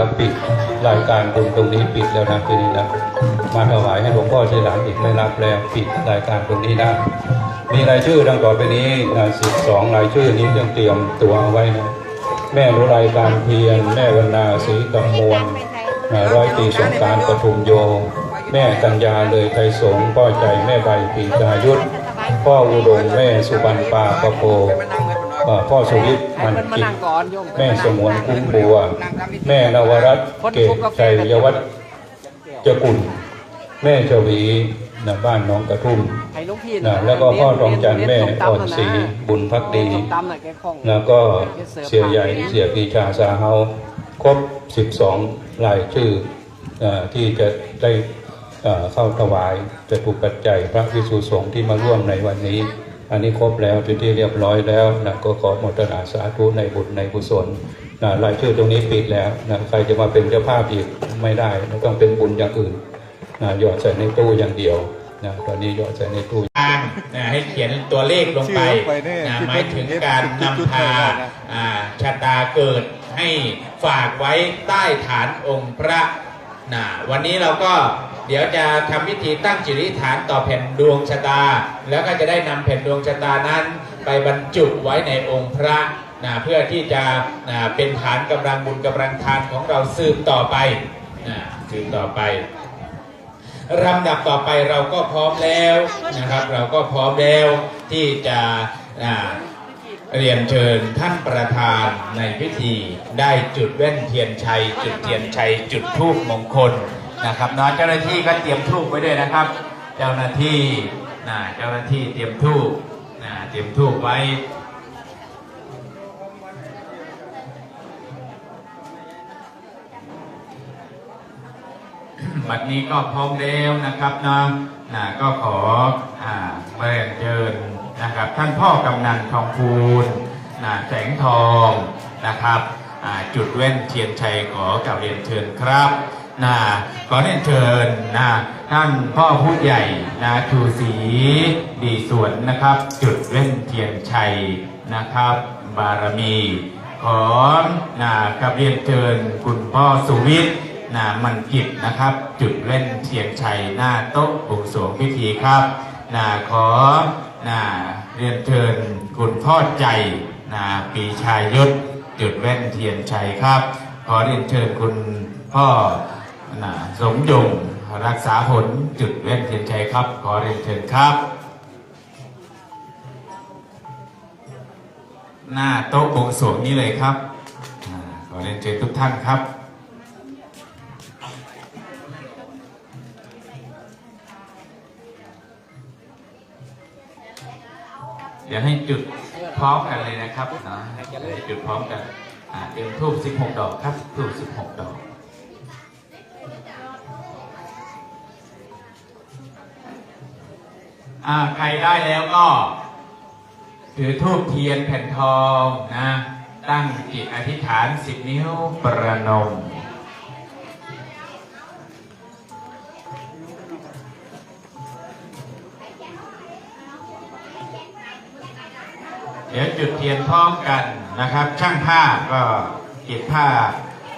ครับปิดรายการบุญตรงนี้ปิดแล้วนะทีนี้นะมาถวายให้หลวงพ่อทีหลังอีกไม่รับแล้วปิดรายการตรงนี้นะมีรายชื่อดังต่อไปนี้นะสิบสองรายชื่อนี้ยังเตรียมตัวเอาไว้นะแม่รุไรการเพียรแม่วรรณาศรีกำมวลร้อยตีสงกรารปทุมโย แม่กัญญาเลยไทยสงพ่อใจแม่ใบปีกายุทธพ่ออุดมแม่สุบรรณปาปะโป พ่อสวิทย์มันกิจแม่สมวนคุ้มบัว แม่นวรัตน์เกตชัยวัฒน์เจกุลแม่ชวีนะบ้านหน้องกระทุ่มให้ลูกพี่นะแล้วก็พ่อทองจันทร์แม่อ่อนศรีบุญพักดีส้มตำน่ะแกคล่องแล้วก็เสียใหญ่เสียปีชาสาเฮาครบ 12รายชื่อเออที่จะได้เอ่อเข้าถวายจะถูกปัจจัยพระวิสุสงฆ์ที่มาร่วมในวันนี้ อันนี้ครบแล้วเป็นที่เรียบร้อยแล้วนะก็ขอโมทนาสาธุในบุญในกุศลนะรายชื่อตรงนี้ปิดแล้วนะใครจะมาเป็นเจ้าภาพอีกไม่ได้นะต้องเป็นบุญอย่างอื่นนะหยอดใส่ในตู้อย่างเดียวนะตอนนี้หยอดใส่ในตู้ทางนะให้เขียนตัวเลขลงไปชื่อลงไปเนี่ยนะที่หมายถึงการเป็นจุดนำๆพาไว้นะอ่าชะตาเกิดให้ฝากไว้ใต้ฐานองค์พระนะวันนี้เราก็ เดี๋ยวจะทำพิธีตั้งจิริฐานต่อแผ่นดวงชะตา แล้วก็จะได้นำแผ่นดวงชะตานั้น ไปบรรจุไว้ในองค์พระนะเพื่อที่จะนะเป็นฐานกำลังบุญกำลังทานของเราสืบต่อไปนะสืบต่อไปลำดับต่อไปเราก็พร้อมแล้วนะครับ เราก็พร้อมแล้วที่จะเรียนเชิญท่านประธานในพิธีได้จุดแว่นเทียนชัย จุดเทียนชัย จุดทูปมงคล นะครับน้องเจ้าหน้าที่ก็เตรียมทูปไว้ด้วยนะครับ เจ้าหน้าที่นะเจ้าหน้าที่เตรียมทูปนะเตรียมทูปไว้บัดนี้ก็พร้อมแล้วนะครับนะนะก็ขออ่าเรียนเชิญนะครับ ท่านพ่อกำนันทองพูนนะแสงทองนะครับอ่าจุดเว้นเทียนชัยขอกับเรียนเชิญครับ นะขอเรียนเชิญนะท่านพ่อผู้ใหญ่นะชูศรีดีสวนนะครับ จุดเว้นเทียนชัยนะครับ บารมีขอนะกับเรียนเชิญคุณพ่อสุวิทย์นามันกิจนะครับ จุดเล่นเทียนชัยหน้าโต๊ะบวงสวงพิธีครับนาขอนาเรียนเชิญคุณพ่อใจนาปีชายยุทธจุดเล่นเทียนชัยครับ ขอเรียนเชิญคุณพ่อ สมยงรักษาผลจุดเล่นเทียนชัยครับ ขอเรียนเชิญครับ หน้าโต๊ะบวงสรวงนี้เลยครับอาขอเรียนเชิญทุกท่านครับเดี๋ยวให้จุดพร้อมกันเลยนะครับนะให้จุดพร้อมกันอ่าเตรียมทูบ16 ดอกครับทูบ16 ดอก ใครได้แล้วก็ถือทูบเทียนแผ่นทองนะ ตั้งจิตอธิษฐาน10นิ้วประนมเดี๋ยวจุดเทียนพร้อมกันนะครับ ช่างภาพก็เก็บภาพ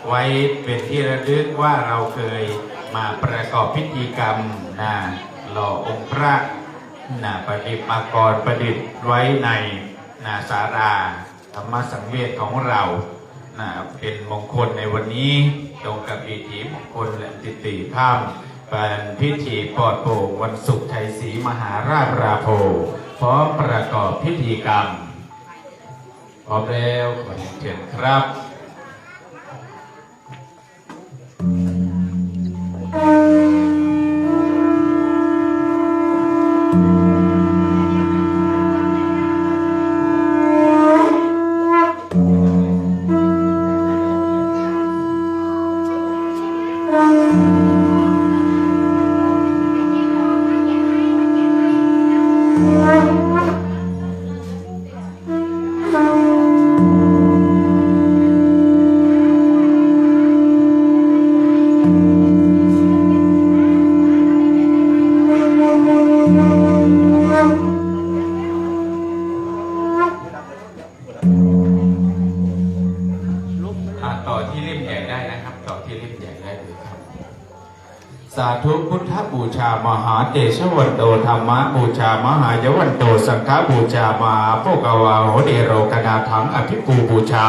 ไว้เป็นที่ระลึกว่าเราเคยมาประกอบพิธีกรรมนะหล่อองค์พระ นะประดิษฐ์มากรประดิษฐ์ไว้ในนะสาราธรรมสังเวชของเรานะเป็นมงคลในวันนี้ตรงกับพิธีมงคลและติติข้ามเป็นพิธีปอดโป่งวันศุกร์ไทยศรีมหาราชราโภพร้อมประกอบพิธีกรรมพร้อมแล้วขอเรียนเชิญครับ วันโตธรรมบูชามหายวันโตสังฆบูชามาโปกวาโหเดโรกนาถังอภิปูบูชา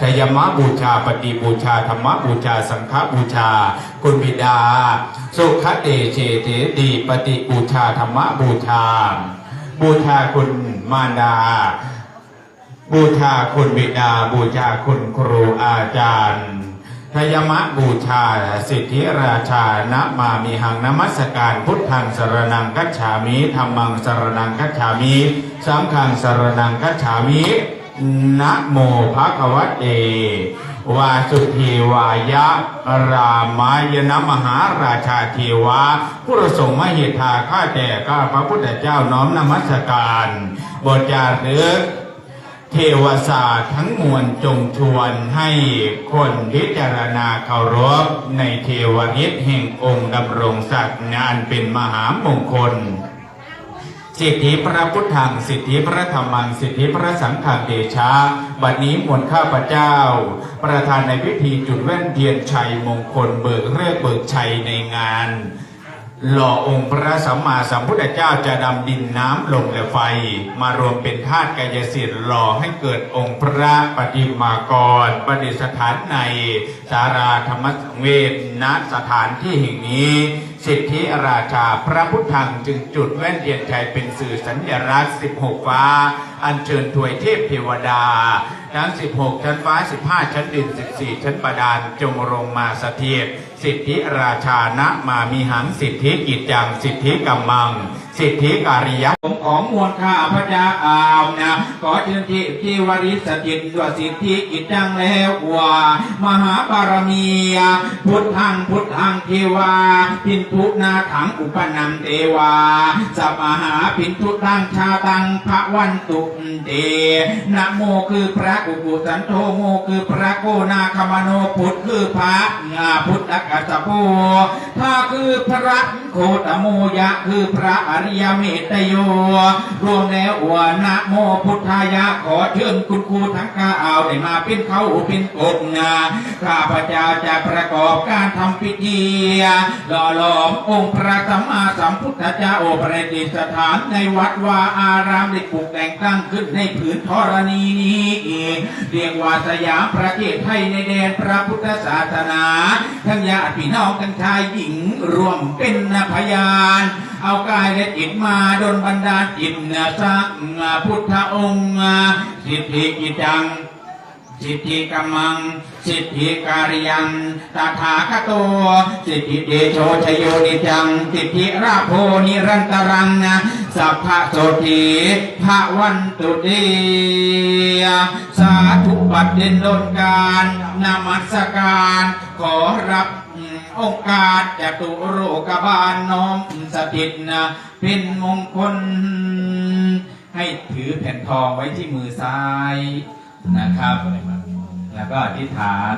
ทยมะบูชาปฏิบูชาธรรมบูชาสังฆบูชา คุณบิดา สุขเตเชเตดีปฏิบูชาธรรมบูชา บูชาคุณมารดาบูชาคุณบิดาบูชาคุณครูอาจารย์ ทยมะบูชา สิทธิราชานะมามีหังนมัสการพุทธังสรนังกัจฉามิธรรมังสรนังกัจฉามิสังฆังสรนังกัจฉามินะโมภะคะวะเตวาสุธีวายะ รามายนมหาราชาเทวะผู้ประสงค์มหิทาข้าแต่ข้าพระพุทธเจ้าน้อมนมัสการ บทจารึก เทวศาสตร์ทั้งมวลจงชวนให้คนพิจารณาเคารพในเทวฤทธิ์แห่งองค์ดำรงศักดิ์งานเป็นมหามงคล สิทธิพระพุทธังสิทธิพระธรรมังสิทธิพระสังฆังเดชะ บัดนี้มวลข้าพเจ้า ประธานในพิธีจุดแว่นเทียนชัยมงคลเบิกเรื่องเบิกชัยในงาน หล่อองค์พระสัมมาสัมพุทธเจ้าจะดำดินน้ำลมและไฟ มารวมเป็นธาตุกายสิทธิ์หล่อให้เกิดองค์พระปฏิมากรประดิษฐานในสาราธรรมสังเวชณสถานที่แห่งนี้ สิทธิราชาพระพุทธังจึงจุดแว่นเทียนชัยเป็นสื่อสัญลักษณ์ 16 ฟ้า อัญเชิญถวยเทพเทวดา ทั้ง 16 ชั้นฟ้า 15 ชั้นดิน 14 ชั้นประดานจงลงมาสถิตสิทธิราชานะมามีหังสิทธิกิจจังสิทธิกำมัง สิทธิการิยะของมวลข้าพระเจ้าอาวนะขอเชิญที่ที่วริสถิตด้วยสิทธิกิจจังแล้วว่ามหาบารมีพุทธังพุทธังเทวาพินทุนาถังอุปนัมเทวาสัมหาพินทุตังชาตังพระวันตุเตนะโมคือพระอุปุสันโธโมคือพระโกนาคมโนพุทธคือพระงาพุทธกัสสะโพถ้าคือพระโคตโมยะคือพระอรยเมตโย รวมแล้ววนะโมพุทธายะขอเชิญคุณครูทั้งข้าเอาได้มาเป็นเขาเป็นกบงาข้าพเจ้าจะประกอบการทำพิธีหล่อหลอมองค์พระสัมมาสัมพุทธเจ้าโอประดิษฐานในวัดวาอารามได้ปลูกแต่งตั้งขึ้นในผืนธรณีนี้เองเรียกว่าสยามประเทศไทยในแดนพระพุทธศาสนา ทั้งญาติพี่น้องทั้งชายหญิงรวมเป็นพยาน เอากายและจิตมาดนบันดาลจิตสักพุทธองค์สิทธิกิจจัง สิทธิกัมมัง สิทธิการิยัง ตถาคโต สิทธิเดโชชโยนิจัง สิทธิราโพนิรันตรังนะสัพพะโสธีภะวันตุเดียสาธุบัดเด่นดนการนมัสการ ขอรับโอกาสจตุโรกบาลน้อมสถิตนะเป็นมงคล ให้ถือแผ่นทองไว้ที่มือซ้าย นะครับ แล้วก็อธิษฐาน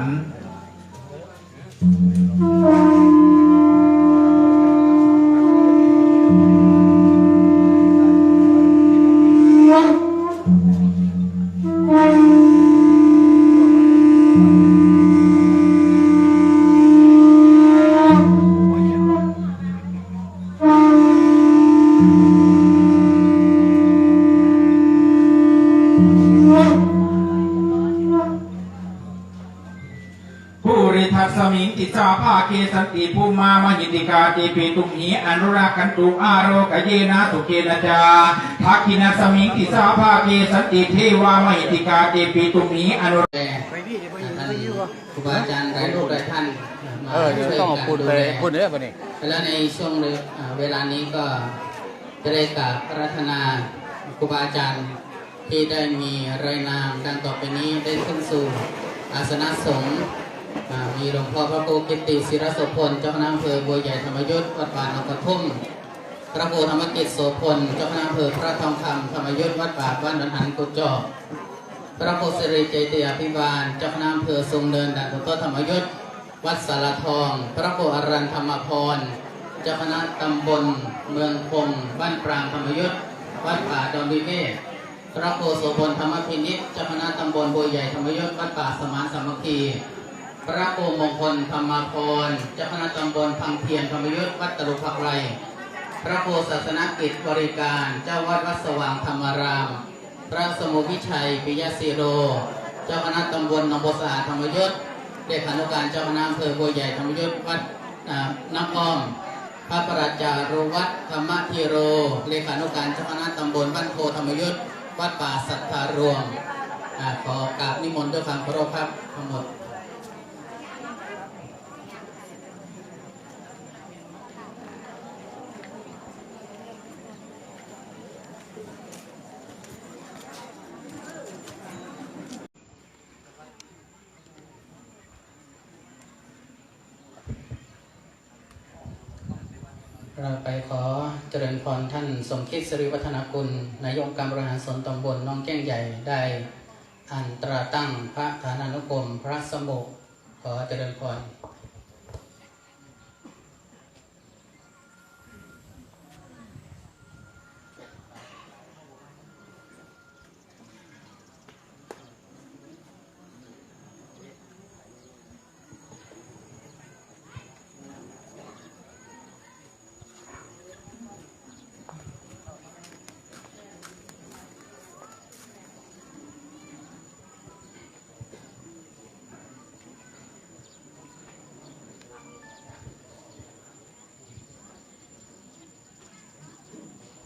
ริทัสมิงติสาภาเกสันติภูมามหิติกาติปีตุมหีอนุรักขันตุอาโรกเยนะสุเกนะจาทักขินาสมิงติสาภาเกสันติเทวามหิติกาติปีตุมหีอนุแต่ท่านครูบาอาจารย์หลายรูปหลายท่านมาเออเดี๋ยวต้องมาพูดไปพูดเนื้อไปนี่แล้วในช่วงอ่าเวลานี้ก็จะได้กราบรัตนาครูบาอาจารย์ที่ได้มีรายนามดังต่อไปนี้ได้ขึ้นสู่อาสนะสงฆ์อ่า มีหลวงพ่อพระครูกิติศิรโสพลเจ้าคณะอำเภอบัวใหญ่ธรรมยุทธ์วัดป่าหนองกระทุ่มพระครูธรรมกิจโสพลเจ้าคณะอำเภอพระทองคำธรรมยุทธ์วัดป่าบ้านดอนหันกุจอพระโคสิริเจติยาภิบาลเจ้าคณะอำเภอทรงเดินด่านขุนโตธรรมยุทธวัดสารทอง พระโคอรันธรรมพรเจ้าคณะตำบลเมืองคงบ้านปรางธรรมยุทธวัดป่าดอนวิเวศพระโคโสพลธรรมพินิจเจ้าคณะตำบลบัวใหญ่ธรรมยุทธวัดป่าสมานสามัคคี พระครูมงคลธรรมาพรเจ้าคณะตำบลพังเพียนธรรมยุทธวัดตลุภักไร พระครูศาสนกิจบริการ เจ้าวัดวัดสว่างธรรมาราม พระสมุวิชัยปิยศิโร เจ้าคณะตำบลหนองบัวสะอาดธรรมยุทธเลขานุการเจ้าคณะอำเภอบัวใหญ่ธรรมยุทธวัดน้ำอ้อม พระประจารุวัดธรรมธีโร เลขานุการเจ้าคณะตำบลบ้านโพธรรมยุทธวัดป่าสัทธารวมขอกราบนิมนต์ด้วยความเคารพครับทั้งหมด เราไปขอเจริญพรท่านสมคิดสิริวัฒนกุลนายกองการบริหารส่วนตำบลน้องแก้งใหญ่ได้อ่านตราตั้งพระฐานานุกรมพระสมุขขอเจริญพร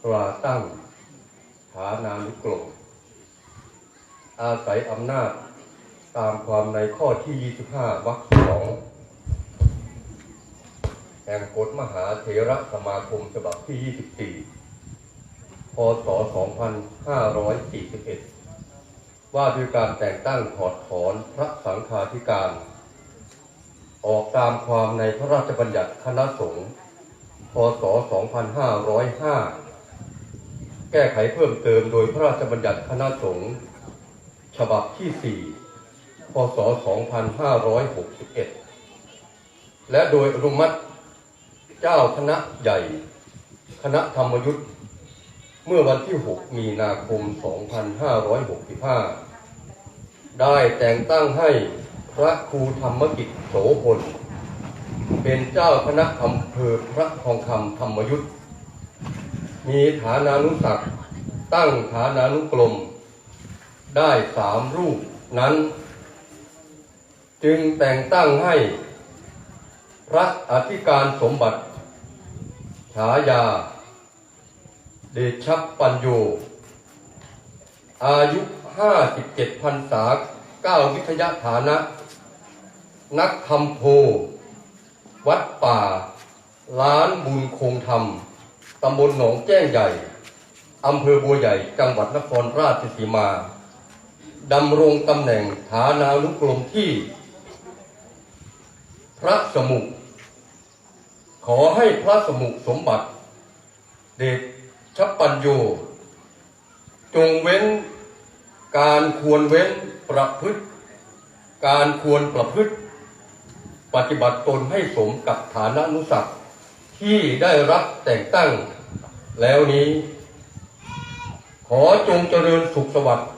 ตราตั้งฐานานุกรม อาศัยอำนาจตามความในข้อที่ 25 วรรคสองแห่งกฎมหาเถระสมาคมฉบับที่ 24 พศ 2541 ว่าด้วยการแต่งตั้งถอดถอนพระสังฆาธิการ ออกตามความในพระราชบัญญัติคณะสงฆ์ พศ 2505 แก้ไขเพิ่มเติมโดยพระราชบัญญัติคณะสงฆ์ ฉบับที่ 4 พศ 2561 และโดยอนุมัติเจ้าคณะใหญ่ คณะธรรมยุทธ์เมื่อวันที่ 6 มีนาคม 2565 ได้แต่งตั้งให้พระครูธรรมกิจโสพล เป็นเจ้าคณะอำเภอพระทองคำธรรมยุทธ์มีฐานานุศักตั้งฐานานุกรม ได้สามรูปนั้น จึงแต่งตั้งให้ พระอธิการสมบัติ ฉายา เดชัปัญโย อายุ57พรรษาเก้าวิทยาฐานะ นักธรรมโพ วัดป่า ล้านบุญคงธรรม ตำบลหนองแจ้งใหญ่ อำเภอบัวใหญ่ จังหวัดนครราชสีมา ดำรงตำแหน่งฐานานุกรมที่ พระสมุขขอให้พระสมุขสมบัติ เดชชัปัญโยจงเว้นการควรเว้นประพฤติ การควรประพฤติ ปฏิบัติตนให้สมกับฐานะนุสักที่ได้รับแต่งตั้งแล้วนี้ ขอจงเจริญสุขสวัสดิ์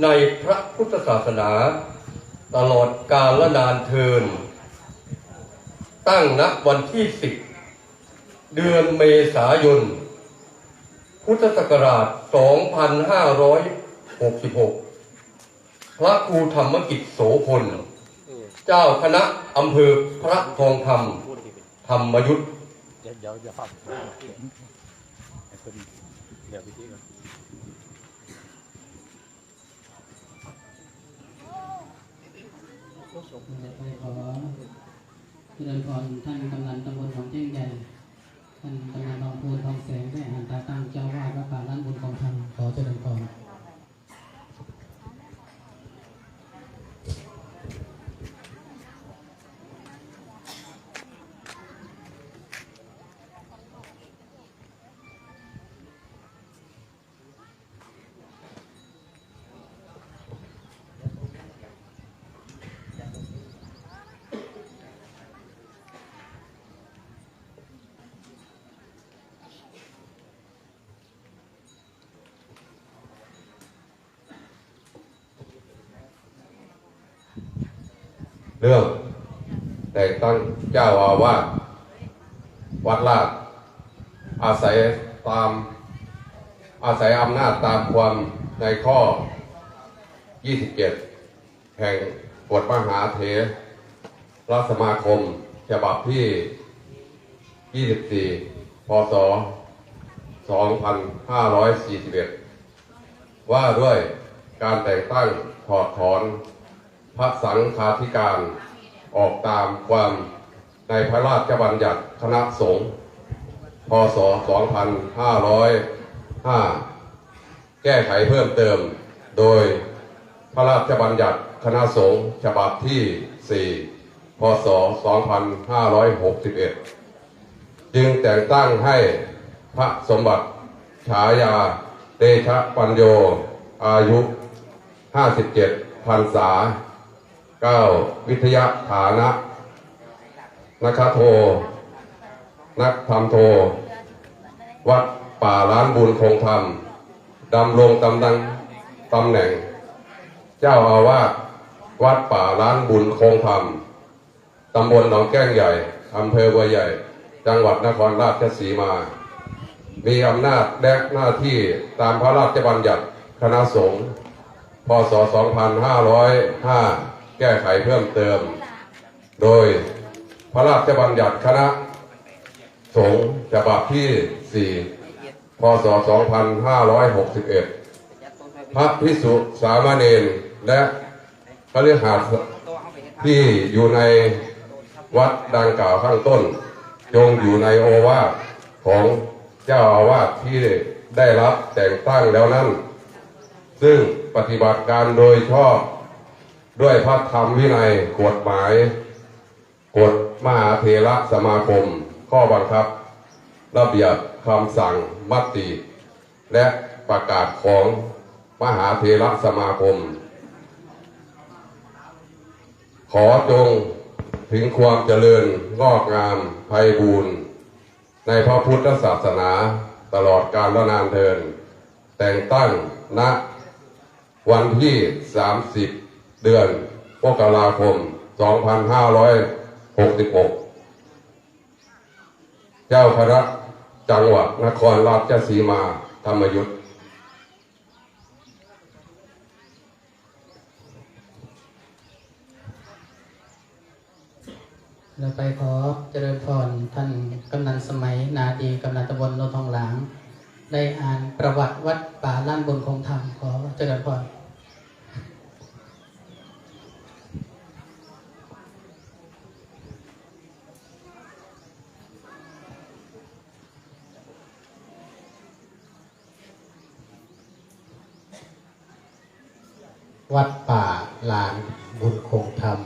ในพระพุทธศาสนา ตลอดกาลนานเทิน ตั้งนับวันที่สิบเดือนเมษายน พุทธศักราช 2566 พระครูธรรมกิจโสพล เจ้าคณะอำเภอพระทองคำธรรมยุทธ เดี๋ยวเดี๋ยวเดี๋ยวฟังให้เพิ่นเดี๋ยวพิธีก่อน ไปขอ เจริญพรท่านกำนันตำบลหนองแจ้งใหญ่ ท่านกำนันทองพูนทองแสงแม่ เรื่อง แต่งตั้งเจ้าอาวาสวัดลาดอาศัยตามอาศัยอำนาจตามความในข้อ 27 แห่งกฎมหาเถรสมาคม ฉบับที่ 24 พศ 2541 ว่าด้วยการแต่งตั้งถอดถอน พระสังฆาธิการออกตามความในพระราชบัญญัติคณะสงฆ์พศ 2505 แก้ไขเพิ่มเติม โดยพระราชบัญญัติคณะสงฆ์ฉบับที่ 4 พศ 2561 จึงแต่งตั้งให้พระสมบัติฉายาเตชะปัญโย อายุ 57พรรษา 9 วิทยาฐานะนักโท นักธรรมโท วัดป่าล้านบุญคงธรรมดำรงตำแหน่งตำแหน่ง เจ้าอาวาสวัดป่าล้านบุญคงธรรมตำบลหนองแก้งใหญ่อำเภอบัวใหญ่ จังหวัดนครราชสีมา มีอำนาจและหน้าที่ตามพระราชบัญญัติคณะสงฆ์พศ 2505 ก้ไขเพิ่มเติม โดยพระราชบัญญัติคณะสงฆ์ฉบับที่ 4 พศ 2561 พระพิสุสามเณรและพระฤหัสที่อยู่ในวัดดังกล่าวข้างต้น จงอยู่ในโอวาทของเจ้าอาวาสที่ได้รับแต่งตั้งแล้วนั้น ซึ่งปฏิบัติการโดยชอบ ด้วยพระธรรมวินัยกฎหมาย กฎมหาเถระสมาคม ข้อบังคับ ระเบียบคำสั่งมติ และประกาศของมหาเถระสมาคม ขอจงถึงความเจริญงอกงามไพบูรณ์ในพระพุทธศาสนาตลอดกาลและนานเทิน แต่งตั้งณวันที่ 30 เดือนมกราคม 2566 เจ้าคณะจังหวัดนครราชสีมาธรรมยุทธเราไปขอเจริญพรท่านกำนันสมัย นาดีกำนันตำบลโนนทองหลาง ได้อ่านประวัติวัดป่าล้านบนคงธรรมขอเจริญพร วัดป่าลานบุญคงธรรม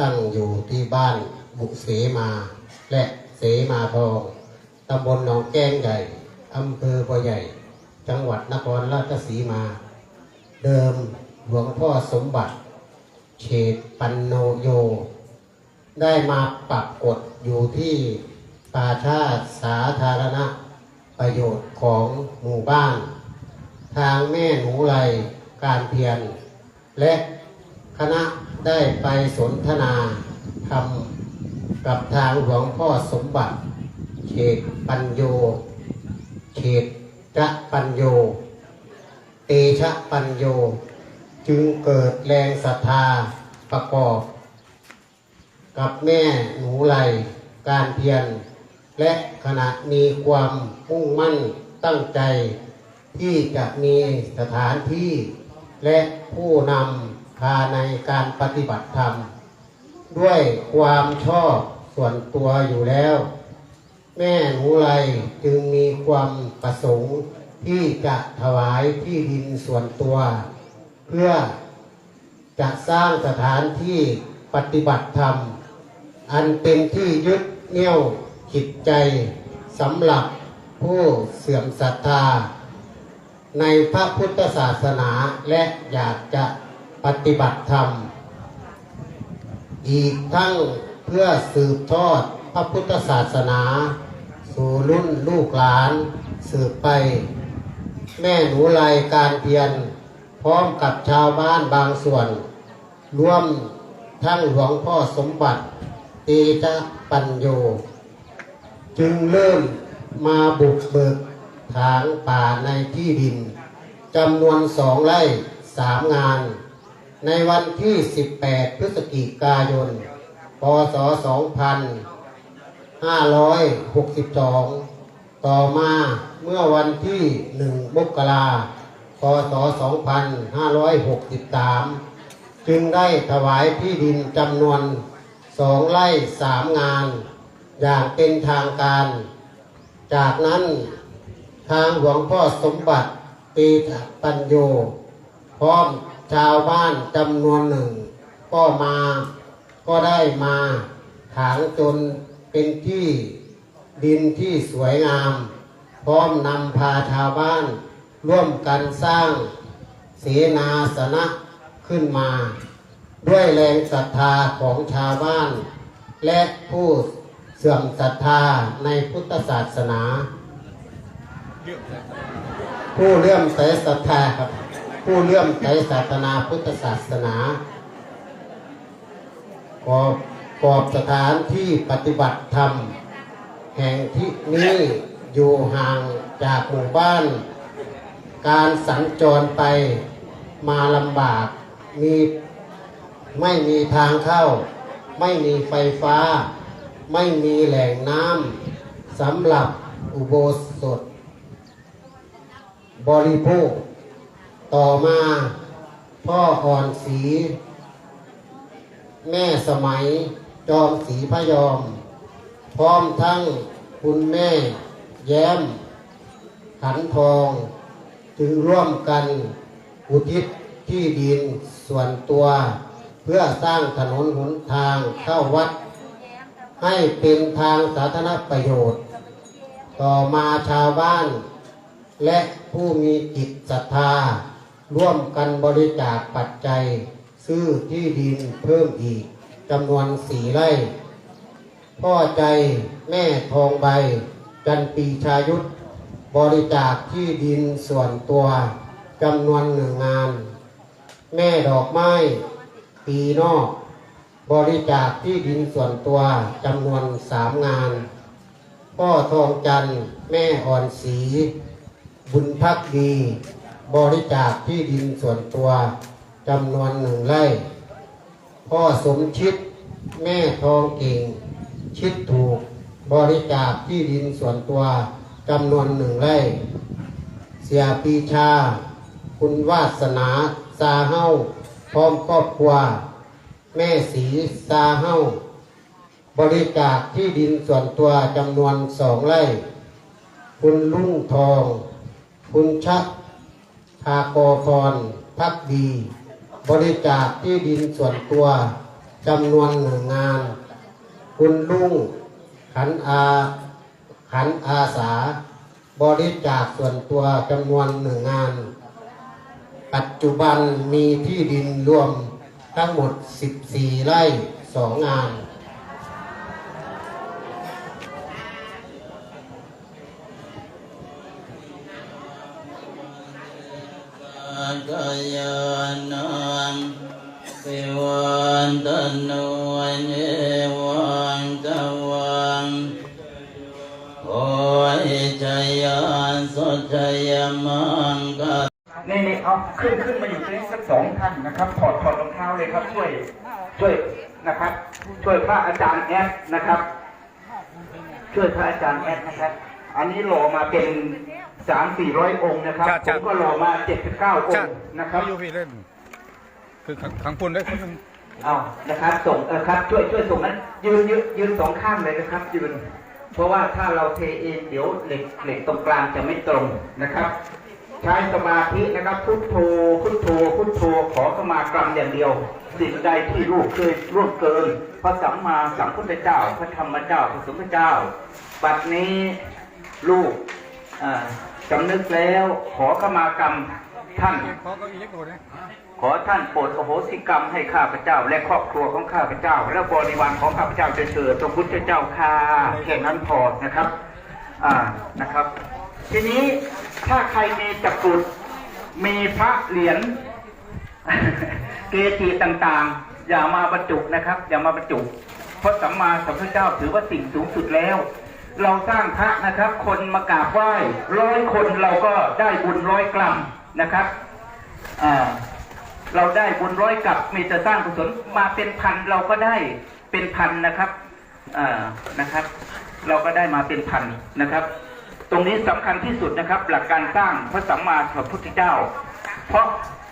ตั้งอยู่ที่บ้านบุเสมาและเสมาทองตำบลหนองแก้งใหญ่ อำเภอบัวใหญ่ จังหวัดนครราชสีมา เดิมหลวงพ่อสมบัติ เฉดปันโนโย ได้มาปักกฎอยู่ที่ป่าชาติสาธารณะประโยชน์ของหมู่บ้าน ทางแม่หนูไร การเพียร และคณะได้ไปสนทนาทำกับทางหลวงพ่อสมบัติ เขตปัญโย เขตจะปัญโย เตชะปัญโย จึงเกิดแรงศรัทธาประกอบ กับแม่หนูไหลการเพียร และขณะมีความมุ่งมั่นตั้งใจ ที่จะมีสถานที่ และผู้นำพาในการปฏิบัติธรรม ด้วยความชอบส่วนตัวอยู่แล้ว แม่หนูไรจึงมีความประสงค์ที่จะถวายที่ดินส่วนตัว เพื่อจะสร้างสถานที่ปฏิบัติธรรม อันเป็นที่ยึดเหนี่ยวจิตใจสำหรับผู้เสื่อมศรัทธา ในพระพุทธศาสนาและอยากจะปฏิบัติธรรม อีกทั้งเพื่อสืบทอดพระพุทธศาสนา สู่รุ่นลูกหลานสืบไป แม่หนูลายการเพียรพร้อมกับชาวบ้านบางส่วน ร่วมทั้งหลวงพ่อสมบัติเตชะปัญโย จึงเริ่มมาบุกเบิก ถางป่าในที่ดินจำนวนสองไร่สามงาน ในวันที่ 18 พฤศจิกายน พศ 2562 ต่อมาเมื่อวันที่ 1 มกราพศ 2563 จึงได้ถวายที่ดินจำนวนสองไร่สามงาน อย่างเป็นทางการ จากนั้น ทางหลวงพ่อสมบัติตีปัญโย พร้อมชาวบ้านจำนวนหนึ่ง ก็มาก็ได้มาถางจนเป็นที่ดินที่สวยงาม พร้อมนำพาชาวบ้าน ร่วมกันสร้างเสนาสนะขึ้นมา ด้วยแรงศรัทธาของชาวบ้าน และผู้เสื่อมศรัทธาในพุทธศาสนา ผู้เลื่อมใสศรัทธาครับ ผู้เลื่อมใสศาสนาพุทธศาสนากอบกอบสถานที่ปฏิบัติธรรม แห่งที่นี้อยู่ห่างจากหมู่บ้าน การสัญจรไปมาลำบากมีไม่มีทางเข้า ไม่มีไฟฟ้า ไม่มีแหล่งน้ำสำหรับอุโบสถ บริโภค ต่อมาพ่ออ่อนสี แม่สมัย จอมสีพยอม พร้อมทั้งคุณแม่ แย้มขันทอง จึงร่วมกันอุทิศที่ดินส่วนตัว เพื่อสร้างถนนหนทางเข้าวัด ให้เป็นทางสาธารณประโยชน์ ต่อมาชาวบ้าน และผู้มีจิตศรัทธา ร่วมกันบริจาคปัจจัย ซื้อที่ดินเพิ่มอีกจำนวนสี่ไร่ พ่อใจแม่ทองใบ จันปีชายุทธบริจาคที่ดินส่วนตัวจำนวนหนึ่งงาน แม่ดอกไม้ ปีนอก บริจาคที่ดินส่วนตัวจำนวนสามงาน พ่อทองจันแม่อ่อนสี บุญพักดี บริจาคที่ดินส่วนตัวจำนวนหนึ่งไร่ พ่อสมชิด แม่ทองเก่ง ชิดถูก บริจาคที่ดินส่วนตัวจำนวนหนึ่งไร่ เสียปีชา คุณวาสนาซาเฮ้าพร้อมครอบครัว แม่สีซาเฮ้าบริจาคที่ดินส่วนตัวจำนวนสองไร่ คุณลุงทอง คุณชักทากอพรพักดี บริจาคที่ดินส่วนตัวจำนวนหนึ่งงาน คุณลุงขันอาขันอาสา บริจาคส่วนตัวจำนวนหนึ่งงาน ปัจจุบันมีที่ดินรวมทั้งหมด 14 ไร่สองงาน กายานามปิวันตนโนเนวังตวังโออิจยานสุจยมังกานี่นี่เอาขึ้นขึ้นมาอยู่ตรงนี้สักสองท่านนะครับถอดถอดรองเท้าเลยครับ ช่วย ช่วยนะครับ ช่วยพระอาจารย์แอดนะครับ ช่วยพระอาจารย์แอดนะครับ อันนี้หล่อมาเป็นสามสี่ร้อยองค์นะครับผมก็หล่อมาเจ็ดสิบเก้าองค์นะครับยูพี่เล่น คือขังขังปุ่นได้คนหนึ่งเอานะครับ ส่งเออครับช่วยช่วยส่งนั้น ยืนยืนยืนสองข้างเลยนะครับ ยืน เพราะว่าถ้าเราเทเองเดี๋ยวเหล็กเหล็กตรงกลางจะไม่ตรงนะครับ ใช้สมาธินะครับพุทโธพุทโธพุทโธขอสมากรรมอย่างเดียว สิ่งใดที่ลูกเคยร่วมเกินพระสัมมาสัมพุทธเจ้าพระธรรมเจ้าพระสงฆ์เจ้า บัดนี้ ลูกอ่าสำนึกแล้วขอขมากรรมท่าน ขอท่านโปรดอโหสิกรรมให้ข้าพเจ้า และครอบครัวของข้าพเจ้า และบริวารของข้าพเจ้าจะเกิดพระพุทธเจ้าค่าแค่นั้นพอนะครับ อ่านะครับ ทีนี้ถ้าใครมีจักรุดมีพระเหรียญเกจิต่างๆ อย่ามาบรรจุนะครับ อย่ามาบรรจุเพราะสัมมาสัมพุทธเจ้าถือว่าสิ่งสูงสุดแล้ว เราสร้างพระนะครับ คนมากราบไหว้ร้อยคนเราก็ได้บุญร้อยกรัมนะครับเราได้บุญร้อยกับมีแต่สร้างกุศลมาเป็นพันเราก็ได้เป็นพันนะครับนะครับ เราก็ได้มาเป็นพันนะครับ ตรงนี้สำคัญที่สุดนะครับ หลักการสร้างพระสัมมาสัมพุทธเจ้า เพราะ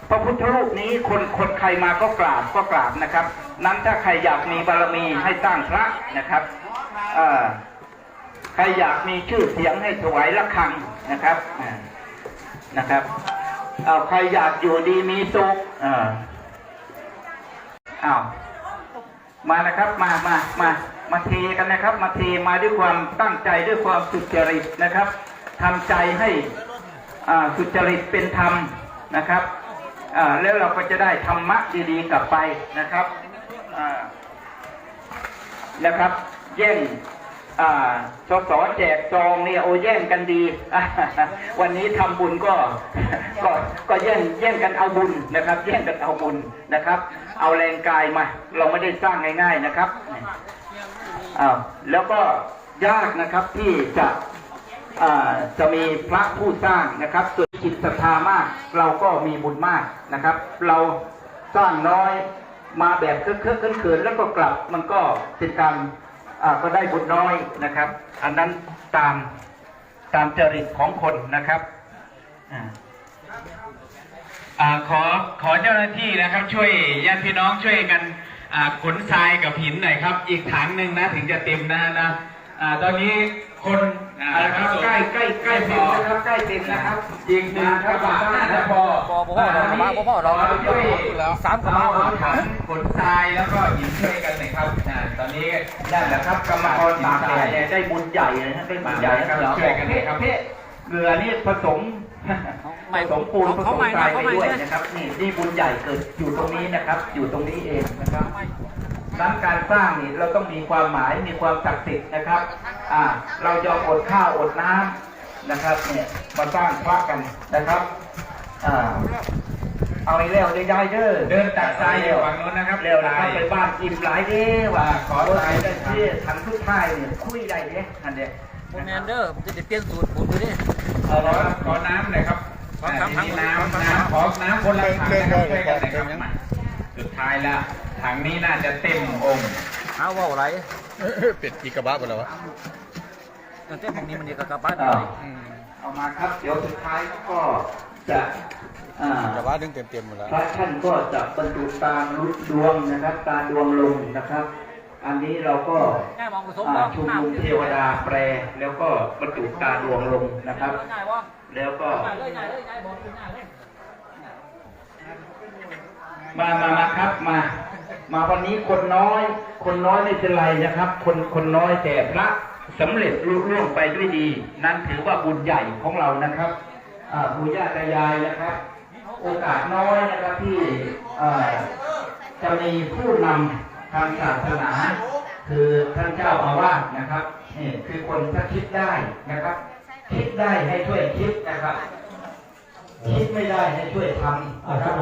พระพุทธรูปนี้คนคนใครมาก็กราบก็กราบนะครับ นั้นถ้าใครอยากมีบารมีให้สร้างพระนะครับอ่า ใครอยากมีชื่อเสียงให้ถวายระฆังนะครับนะครับเอาใครอยากอยู่ดีมีสุขอ้าวมานะครับมามามามาเทกันนะครับ มาเทมาด้วยความตั้งใจด้วยความสุจริตนะครับทำใจให้อาสุจริตเป็นธรรมนะครับอ่าแล้วเราก็จะได้ธรรมะดีๆกลับไปนะครับอ่านะครับ แย่ง อ่าสสแจกซองเนี่ยโอ้แย่งกันดี วันนี้ทำบุญก็ ก็ก็แย่งแย่งกันเอาบุญนะครับ แย่งกันเอาบุญนะครับ เอาแรงกายมา เราไม่ได้สร้างง่าย ๆนะครับอ้าวแล้วก็ยากนะครับที่จะอ่าจะมีพระผู้สร้างนะครับส่วนจิตศรัทธามาก เราก็มีบุญมากนะครับ เราสร้างน้อยมาแบบเคอะๆเขินๆแล้วก็กลับมันก็เป็นการ ก็ได้บุญน้อยนะครับ อันนั้นตามตามจริตของคนนะครับอขอขอเจ้าหน้าที่นะครับ ช่วยญาติพี่น้องช่วยกันขนทรายกับหินหน่อยครับ อีกถังหนึ่งนะถึงจะเต็มนะฮะนะอ่าตอนนี้คน อ่าอ่าครับใกล้ใกล้ใกล้เต็มนะครับใกล้เต็มนะครับอีกหนึ่งกระบะน่าจะพอพอพอพอพอพอพอพอเราขช่วยสามกระบะเอาถังขนทรายแล้วก็หินช่วยกันหน่อยครับตอนนี้นั่นแหละครับกรรมกรตากแดดเนี่ยได้บุญใหญ่เลยนะได้บุญใหญ่ครับช่วยกันเลยครับเพ่เกลือนี่ผสมผสมปูนผสมทรายไปด้วยนะครับนี่นี่บุญใหญ่เกิดอยู่ตรงนี้นะครับ อยู่ตรงนี้เองนะครับ นั้นการสร้างนี่เราต้องมีความหมายมีความศักดิ์สิทธิ์นะครับ อ่า เรายอมอดข้าวอดน้ำนะครับเนี่ยมาสร้างพระกันนะครับ อ่า เอาไอ้เร็วได้ได้เด้อเดินตักทรายอยู่ฝั่งนู้นนะครับเร็วนะครับไปบ้านอิ่มหลายเด้ว่าขอทรายได้ครับที่ทันทุกท่ายเนี่ยคุยได้เด้อันเดียโมเมนเดอร์จะเปลี่ยนสูตรผมดูดิขอขอน้ำหน่อยครับขอถังถังน้ำน้ำขอน้ำคนละถังนะครับช่วยกันหน่อยครับมาสุดท้ายละ ถังนี้น่าจะเต็มองค์เอาว่าอะไรเป็ดกี่กระบะไปแล้ววะตั้งแต่พวกนี้มันนี่ก็กลับบ้านอ่าเลยเอามาครับ เดี๋ยวสุดท้ายก็จะอ่ากระบะดึงเต็มๆหมดแล้วพระท่านก็จะบรรจุตาลุดดวงนะครับ ตาดวงลงนะครับ อันนี้เราก็ง่ายมองผสมอ่าบ่ชุมนุมเทวดาแปลแล้วก็บรรจุตาดวงลงนะครับง่ายวะแล้วก็ง่ายเลยง่ายเลยง่ายบอกง่ายเลยมามามาครับมา มาวันนี้คนน้อย คนน้อยไม่เป็นไรนะครับ คนคนน้อยแต่พระสำเร็จลุล่วงไปด้วยดี นั้นถือว่าบุญใหญ่ของเรานะครับปู่ย่าตายายนะครับ โอกาสน้อยนะครับที่จะมีผู้นำทางศาสนา คือท่านเจ้าอาวาสนะครับนี่คือคนถ้าคิดได้นะครับ คิดได้ให้ช่วยคิดนะครับ คิดไม่ได้ให้ช่วยทำนะครับ